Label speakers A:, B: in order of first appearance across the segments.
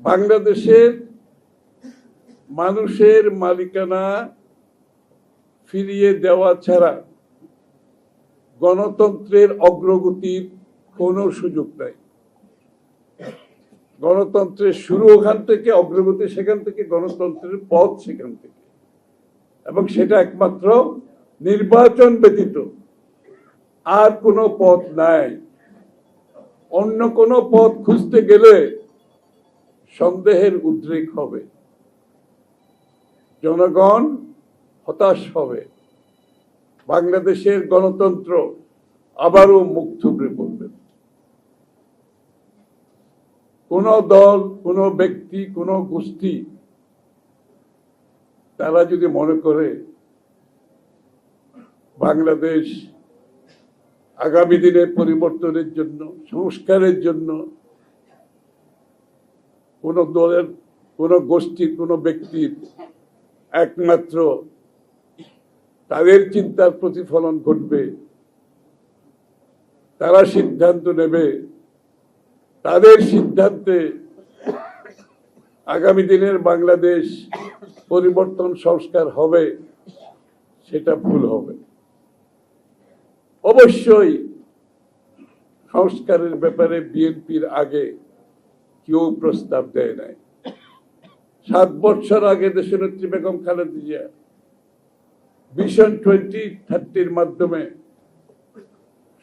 A: বাংলাদেশের মানুষের মালিকানা ফিরিয়ে দেওয়া ছাড়া গণতন্ত্রের অগ্রগতির কোনো সুযোগ নাই। গণতন্ত্রের শুরু ওখান থেকে, অগ্রগতি সেখান থেকে, গণতন্ত্রের পথ সেখান থেকে। এবং সেটা একমাত্র নির্বাচন ব্যতীত আর কোনো পথ নাই। অন্য কোনো পথ খুঁজতে গেলে সন্দেহের উদ্রেক হবে। জনগণ হতাশ হবে। বাংলাদেশের গণতন্ত্র আবারও মুখ থুবড়ে পড়বে। কোন দল, কোন ব্যক্তি, কোন গোষ্ঠী তারা যদি মনে করে বাংলাদেশ আগামী দিনে পরিবর্তনের জন্য, সংস্কারের জন্য কোন দলের, কোন গোষ্ঠীর, কোন ব্যক্তির একমাত্র তাদের চিন্তার প্রতিফলন ঘটবে, তারা সিদ্ধান্ত নেবে, তাদের সিদ্ধান্তে আগামী দিনের বাংলাদেশ পরিবর্তন সংস্কার হবে, সেটা ভুল হবে। অবশ্যই সংস্কারের ব্যাপারে বিএনপির আগে কেউ প্রস্তাব দেয় নাই। সাত বছর আগে দেশনেত্রী বেগম খালেদা জিয়া ভিশন টোয়েন্টি থার্টির মাধ্যমে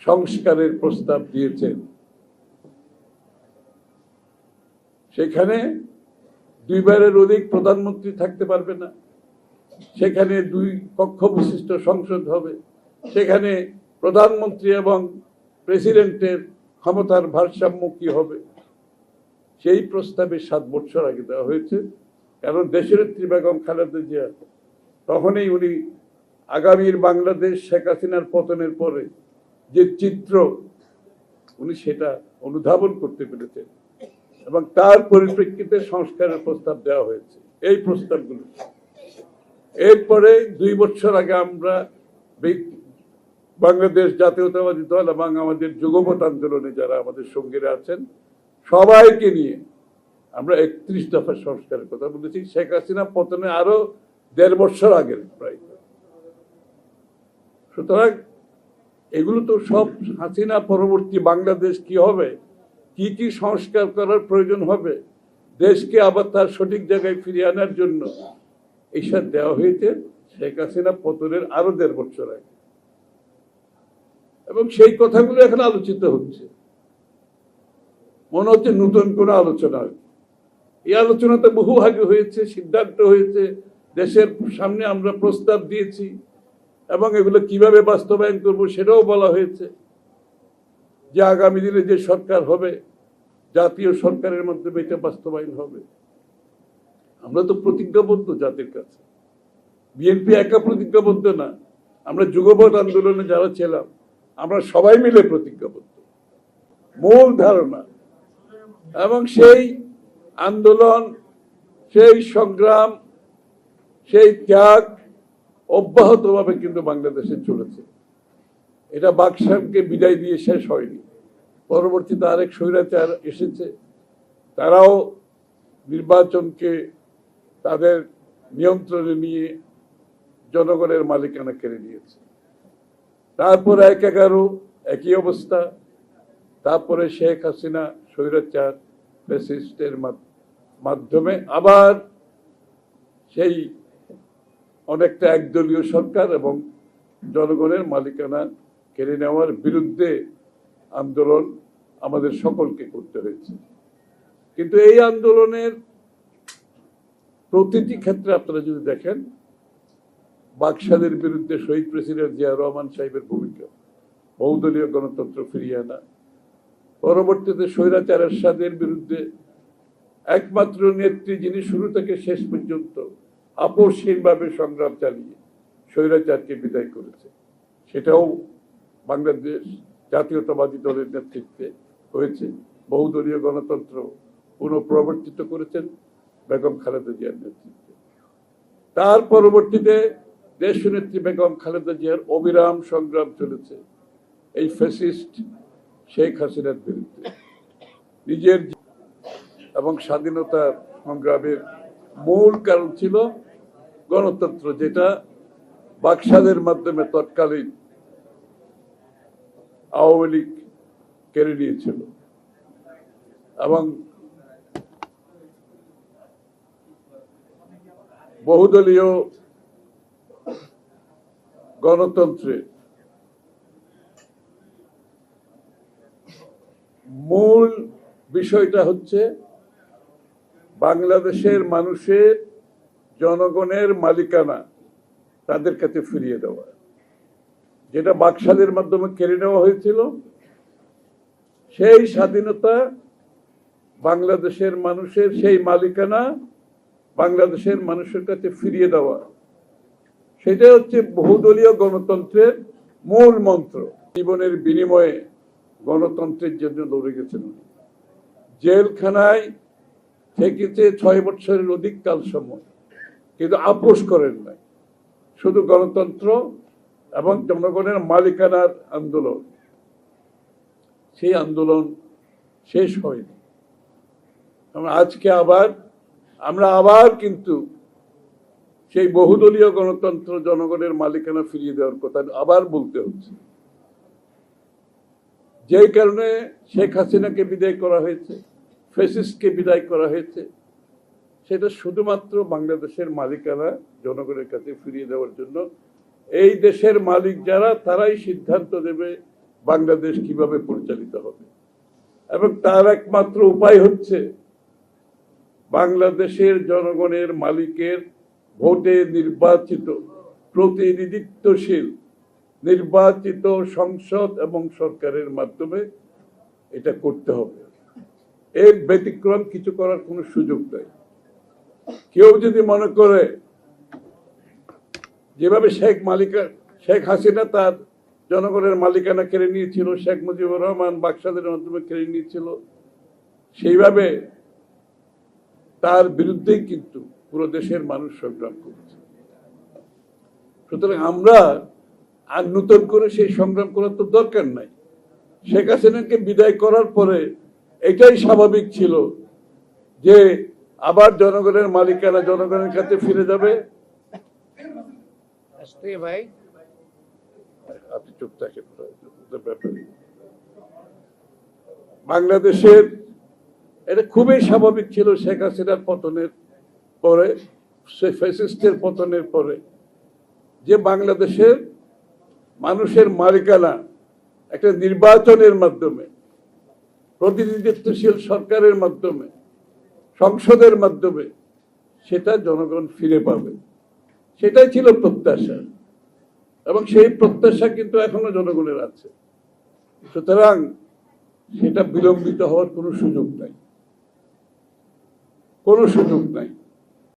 A: সংস্কারের প্রস্তাব দিয়েছেন। সেখানে দুইবারের অধিক প্রধানমন্ত্রী থাকতে পারবে না। সেখানে দুই কক্ষ বিশিষ্ট সংসদ হবে। সেখানে প্রধানমন্ত্রী এবং প্রেসিডেন্টের ক্ষমতার ভারসাম্য কি হবে? সেই প্রস্তাবে সাত বছর আগে দেওয়া হয়েছে। কারণ দেশনেত্রী বেগম খালেদা জিয়া তখনই উনি আগামীর বাংলাদেশ শেখ হাসিনার পতনের পরে যে চিত্র উনি সেটা অনুধাবন করতে পেরেছেন এবং তার পরিপ্রেক্ষিতে সংস্কারের প্রস্তাব দেওয়া হয়েছে। এই প্রস্তাবগুলো। এরপরে দুই বছর আগে আমরা বাংলাদেশ জাতীয়তাবাদী দল এবং আমাদের যুগপথ আন্দোলনে যারা আমাদের সঙ্গীরা আছেন সবাইকে নিয়ে আমরা একত্রিশ দফা সংস্কারের কথা বলেছি। শেখ হাসিনা পতনে আরও দেড় বছর আগের প্রায়। সুতরাং এগুলো তো সব হাসিনা পরবর্তী বাংলাদেশ কি হবে? কি কি সংস্কার করার প্রয়োজন হবে? দেশকে আবার তার সঠিক জায়গায় ফিরিয়ে আনার জন্য এইসব দেওয়া হয়েছে। শেখ হাসিনা পতনের আরও দেড় বছর আগে। এবং সেই কথাগুলো এখন আলোচিত হচ্ছে। মনে হচ্ছে নতুন কোনো আলোচনা। এই আলোচনা তো বহু আগে হয়েছে, সিদ্ধান্ত হয়েছে, দেশের সামনে আমরা প্রস্তাব দিয়েছি এবং এগুলো কীভাবে বাস্তবায়ন করব সেটাও বলা হয়েছে যে আগামী দিনে যে সরকার হবে, জাতীয় সরকারের মাধ্যমে এটা বাস্তবায়ন হবে। আমরা তো প্রতিজ্ঞাবদ্ধ জাতির কাছে। বিএনপি একা প্রতিজ্ঞাবদ্ধ না। আমরা যুগপৎ আন্দোলনে যারা ছিলাম, আমরা সবাই মিলে প্রতিজ্ঞাবদ্ধ। মূল ধারণা এবং সেই আন্দোলন, সেই সংগ্রাম, সেই ত্যাগ অব্যাহতভাবে কিন্তু বাংলাদেশে চলেছে। এটা বাকশামকে বিদায় দিয়ে শেষ হয়নি। পরবর্তীতে আরেক স্বৈরাচার এসেছে। তারাও নির্বাচনকে তাদের নিয়ন্ত্রণে নিয়ে জনগণের মালিকানা কেড়ে নিয়েছে। তারপর এক এগারো, একই অবস্থা। তারপরে শেখ হাসিনা স্বৈরাচার ফ্যাসিস্টের মাধ- মাধ্যমে। আবার সেই অনেকটা একদলীয় সরকার এবং জনগণের মালিকানা কেড়ে নেওয়ার বিরুদ্ধে আন্দোলন আমাদের সকলকে করতে হয়েছে। কিন্তু এই আন্দোলনের প্রতিটি ক্ষেত্রে আপনারা যদি দেখেন বাকশালের বিরুদ্ধে শহীদ প্রেসিডেন্ট জিয়া রহমান সাহেবের ভূমিকা, বহুদলীয় গণতন্ত্র ফিরিয়ে আনা পরবর্তীতে স্বৈরাচার এরশাদের বিরুদ্ধে একমাত্র নেত্রী যিনি শুরু থেকে শেষ পর্যন্ত আপোষহীনভাবে সংগ্রাম চালিয়ে স্বৈরাচারকে বিদায় করেছে, সেটাও বাংলাদেশ জাতীয়তাবাদী দলের নেতৃত্বে হয়েছে। বহুদলীয় গণতন্ত্র পুনঃপ্রবর্তিত করেছেন বেগম খালেদা জিয়ার নেতৃত্বে। তার পরবর্তীতে দেশনেত্রী বেগম খালেদা জিয়ার অবিরাম সংগ্রাম চলেছে। এই ফ্যাসিস্ট শেখ হাসিনার বিরুদ্ধে। নিজের এবং স্বাধীনতা সংগ্রামের মূল কারণ ছিল গণতন্ত্র, যেটা বাকশালের মাধ্যমে তৎকালীন আওয়ামী লীগ কেড়ে নিয়েছিল। এবং বহুদলীয় গণতন্ত্রের মূল বিষয়টা হচ্ছে বাংলাদেশের মানুষের জনগণের মালিকানা তাদের কাছে ফিরিয়ে দেওয়া। যেটা বাকশালের মাধ্যমে কেড়ে নেওয়া হয়েছিল, সেই স্বাধীনতা বাংলাদেশের মানুষের সেই মালিকানা বাংলাদেশের মানুষের কাছে ফিরিয়ে দেওয়া। সেটা হচ্ছে বহুদলীয় গণতন্ত্রের মূল মন্ত্র। জীবনের বিনিময়ে গণতন্ত্রের জন্য লড়ে গেছেন। জেলখানায় থেকেছে ছয় বছরের অধিক কাল সময়, কিন্তু আপোষ করেন নাই। শুধু গণতন্ত্র এবং জনগণের মালিকানার আন্দোলন। সেই আন্দোলন শেষ হয়নি। আজকে আবার, আমরা আবার কিন্তু সেই বহুদলীয় গণতন্ত্র জনগণের মালিকানা ফিরিয়ে দেওয়ার কথা আবার বলতে হচ্ছে। যেই কারণে শেখ হাসিনাকে বিদায় করা হয়েছে ফেসিসকে বিদায় করা হয়েছে, সেটা শুধুমাত্র বাংলাদেশের মালিকানা জনগণের কাছে ফিরিয়ে দেওয়ার জন্য। এই দেশের মালিক যারা, তারাই সিদ্ধান্ত দেবে বাংলাদেশ কীভাবে পরিচালিত হবে। এবং তার একমাত্র উপায় হচ্ছে বাংলাদেশের জনগণের মালিকের ভোটে নির্বাচিত প্রতিনিধিত্বশীল নির্বাচিত সংসদ এবং সরকারের মাধ্যমে এটা করতে হবে। এর ব্যতিক্রম কিছু করার কোনো সুযোগ নেই। কেউ যদি মনে করে যেভাবে শেখ মালিকা, শেখ হাসিনা তার জনগণের মালিকানা কেড়ে নিয়েছিল, শেখ মুজিবুর রহমান বাকশাদের মাধ্যমে কেড়ে নিয়েছিল, সেইভাবে তার বিরুদ্ধেই কিন্তু পুরো দেশের মানুষ সংগ্রাম করছে। সুতরাং আমরা আর নতুন করে সেই সংগ্রাম করার তো দরকার নাই। শেখ হাসিনাকে বিদায় করার পরে এটাই স্বাভাবিক ছিল যে আবার জনগণের মালিকানা জনগণের কাছে ফিরে যাবে।
B: ভাই।
A: আপনি চুপ থাকেন ব্যাপারে বাংলাদেশের এটা খুবই স্বাভাবিক ছিল শেখ হাসিনার পতনের পরে সে ফ্যাসিস্টের পতনের পরে যে বাংলাদেশের মানুষের মালিকানা একটা নির্বাচনের মাধ্যমে, প্রতিনিধিত্বশীল সরকারের মাধ্যমে, সংসদের মাধ্যমে, সেটা জনগণ ফিরে পাবে। সেটাই ছিল প্রত্যাশা। এবং সেই প্রত্যাশা কিন্তু এখনও জনগণের আছে। সুতরাং সেটা বিলম্বিত হওয়ার কোনো সুযোগ নাই। কোনো সুযোগ নাই।